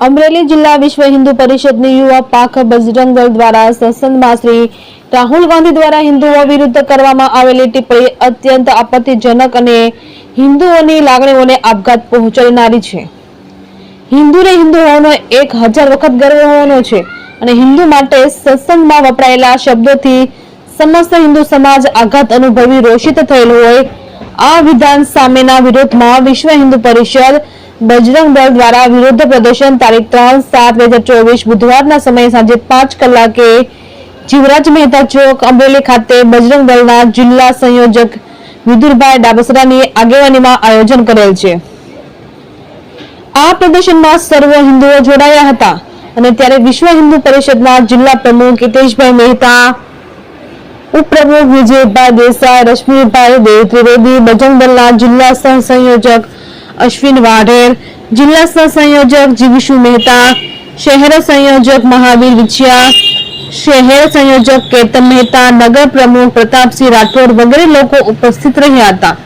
અમરેલી જિલ્લા વિશ્વ હિન્દુ પરિષદની યુવા પાક બજરંગ દ્વારા સત્સંગમાં શ્રી રાહુલ ગાંધી દ્વારા હિન્દુઓ વિરુદ્ધ કરવામાં આવેલી ટિપ્પણી અત્યંત આપત્તિજનક અને હિન્દુઓની લાગણીઓને આપઘાત પહોંચાડનારી છે. હિન્દુને હિન્દુ હોવાનો એક હજાર વખત ગર્વ હોવાનો છે અને હિન્દુ માટે સત્સંગમાં વપરાયેલા શબ્દોથી સમસ્ત હિન્દુ સમાજ આઘાત અનુભવી રોષિત થયેલ હોય, આ વિધાન સામેના વિરોધમાં વિશ્વ હિન્દુ પરિષદ બજરંગ દળ દ્વારા વિરોધ પ્રદર્શન તારીખ ત્રણ સાત બે હજાર ચોવીસ બુધવારના સમયે સાંજે પાંચ કલાકે જીવરાજ મહેતા ચોક અમરેલી ખાતે બજરંગ દળના જિલ્લા સંયોજક વિદુરભાઈ ડાબસરાની આગેવાનીમાં આયોજન કરેલ છે. આ પ્રદર્શનમાં સર્વ હિન્દુઓ જોડાયા હતા અને ત્યારે વિશ્વ હિન્દુ પરિષદના જિલ્લા પ્રમુખ હિતેશભાઈ મહેતા, ઉપપ્રમુખ વિજયભાઈ દેસાઈ, રશ્મિભાઈ દેવ ત્રિવેદી, બજરંગ દળના જિલ્લા સહ સંયોજક અશ્વિન વાઢેર, જિલ્લા સહ સંયોજક જીવીશુ મહેતા, શહેર સંયોજક મહાવીર વિછિયા, શહેર સંયોજક કેતન મહેતા, નગર પ્રમુખ પ્રતાપસિંહ રાઠોડ વગેરે લોકો ઉપસ્થિત રહ્યા હતા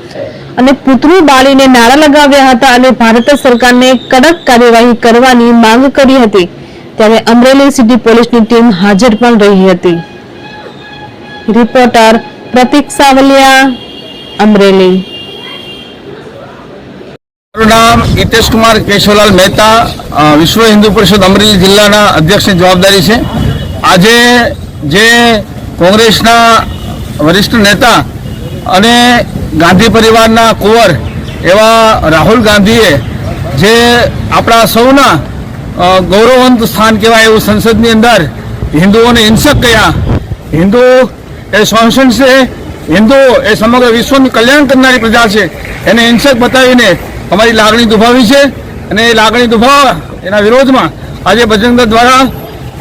અને પુતળું બાળીને નારા લગાવ્યા હતા અને ભારત સરકારને કડક કાર્યવાહી કરવાની માંગ કરી હતી. ત્યારે અમરેલી સિટી પોલીસની ટીમ હાજર પણ રહી હતી. રિપોર્ટર પ્રતિક સાવલિયા, અમરેલી. મારું નામ હિતેશ કુમાર કેશવલાલ મહેતા વિશ્વ હિન્દુ પરિષદ અમરેલી જિલ્લાના અધ્યક્ષની જવાબદારી છે. આજે જે કોંગ્રેસના વરિષ્ઠ નેતા અને ગાંધી પરિવારના કુંવર એવા રાહુલ ગાંધીએ જે આપણા સૌના ગૌરવવંત સ્થાન કહેવાય એવું સંસદની અંદર હિન્દુઓને હિંસક કહ્યા હિન્દુ એ સહનશીલ છે, હિન્દુ એ સમગ્ર વિશ્વનું કલ્યાણ કરનારી પ્રજા છે. એને હિંસક બતાવીને અમારી લાગણી દુભાવી છે અને એ લાગણી દુભાવવા એના વિરોધમાં આજે બજરંગ દળ દ્વારા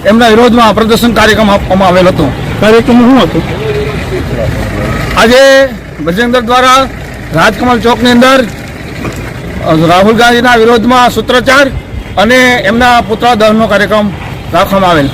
એમના વિરોધમાં પ્રદર્શન કાર્યક્રમ આપવામાં આવેલ હતો. કાર્યક્રમ શું હતો? આજે બજરંગ દળ દ્વારા રાજકમલ ચોકની અંદર રાહુલ ગાંધીના વિરોધમાં સૂત્રોચ્ચાર અને એમના પુત્ર દહનનો કાર્યક્રમ રાખવામાં આવેલ.